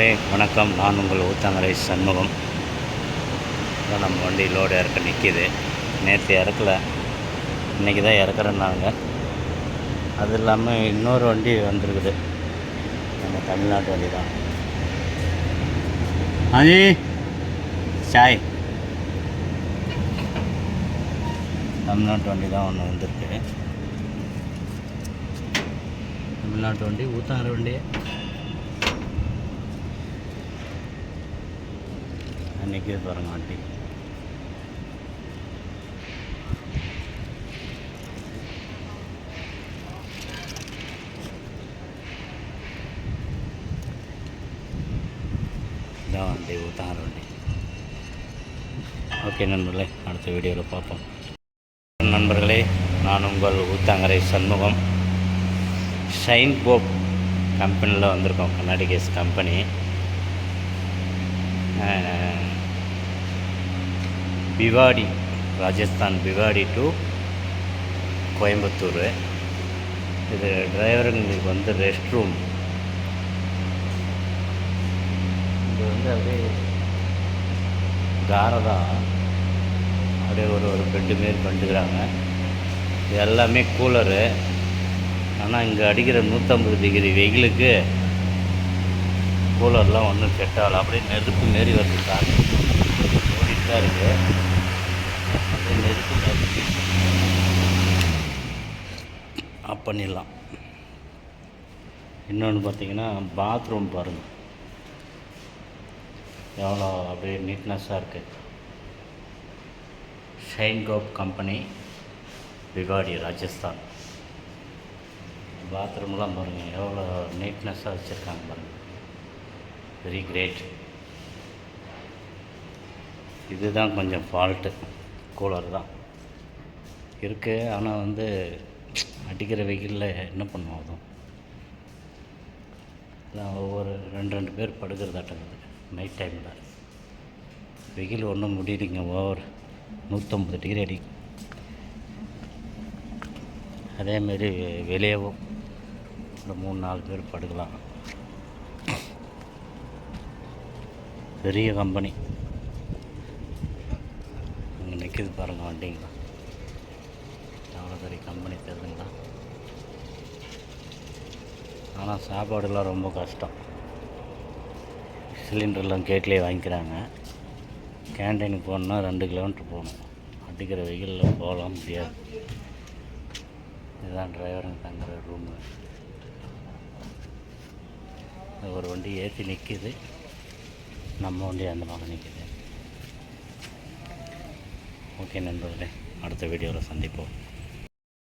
நண்பர்களே வணக்கம். நான் உங்கள் ஊத்தாங்கரை சண்முகம். நம்ம வண்டி லோடு இறக்க நிற்கிது நேற்று இறக்கல. இன்றைக்கி தான் இறக்குறேன்னாங்க. அது இல்லாமல் இன்னொரு வண்டி வந்திருக்குது. நம்ம தமிழ்நாட்டு வண்டி தான். அஜி சாய். தமிழ்நாட்டு வண்டி தான் ஒன்று வந்திருக்கு. தமிழ்நாட்டு வண்டி ஊத்தாங்கரை வண்டி அன்றைக்கி பாருங்க வண்டி இதான் வண்டி ஊத்தாங்கரை வண்டி ஓகே நண்பர்களே அடுத்த வீடியோவில் பார்ப்போம். நண்பர்களே நான் உங்கள் ஊத்தாங்கரை சண்முகம். ஷைன் கோப் கம்பெனியில் வந்திருக்கோம். கண்ணாடி case company Bhiwadi Rajasthan Bhiwadi to Coimbatore இது டிரைவருங்களுக்கு வந்து ரெஸ்ட் ரூம் இது வந்து அப்படியே காரை அப்படியே ஒரு ஒரு பெட்டு மாரி பண்ணிட்டுக்கிறாங்க இது எல்லாமே கூலரு ஆனால் இங்கே அடிக்கிற நூற்றம்பது டிகிரி வெயிலுக்கு கூலர்லாம் ஒன்றும் செட் அப்படியே நெருப்பு மாரி வருது கார். ஓடிட்டு தான் இருக்குது அப்படியே நெருப்பு மாரி ஆஃப் பண்ணிடலாம். இன்னொன்று பார்த்தீங்கன்னா பாத்ரூம் பாருங்கள் எவ்வளோ அப்படியே நீட்னஸ்ஸாக இருக்குது ஷைன் கோப் கம்பெனி பிகாடி ராஜஸ்தான் பாத்ரூம்லாம் பாருங்கள் எவ்வளோ நீட்னஸ்ஸாக வச்சுருக்காங்க பாருங்கள் வெரி கிரேட் இதுதான் கொஞ்சம் ஃபால்ட்டு கூலர் தான் இருக்குது ஆனால் வந்து அடிக்கிற வெயிலில் என்ன பண்ணுவோம் அதுவும்? ஒவ்வொரு ரெண்டு ரெண்டு பேர் படுக்கிறதாட்டங்குது நைட் டைமில் வெயில் ஒன்றும் முடியலைங்க ஓவர். நூற்றம்பது டிகிரி அடி. அதேமாரி வெளியவும் ஒரு மூணு நாலு பேர் படுக்கலாம். பெரிய கம்பெனி நிற்கிது பாருங்கள் வண்டிங்களா எவ்வளோ பெரிய கம்பெனி தெரியுதுங்களா ஆனால் சாப்பாடுலாம் ரொம்ப கஷ்டம். சிலிண்டர்லாம் கேட்லேயே வாங்கிக்கிறாங்க. கேன்டீனுக்கு போகணுன்னா ரெண்டு கிலோமீட்டர் போகணும். அடிக்கிற வெயிலில் போகலாம் முடியாது. இதுதான் டிரைவருங்க தங்குற ரூமு ஒரு வண்டி ஏற்றி நிற்கிது நம்ம வண்டி அந்த பக்கம் நிற்கிது ஓகே நண்பர்களே அடுத்த வீடியோவில் சந்திப்போம்.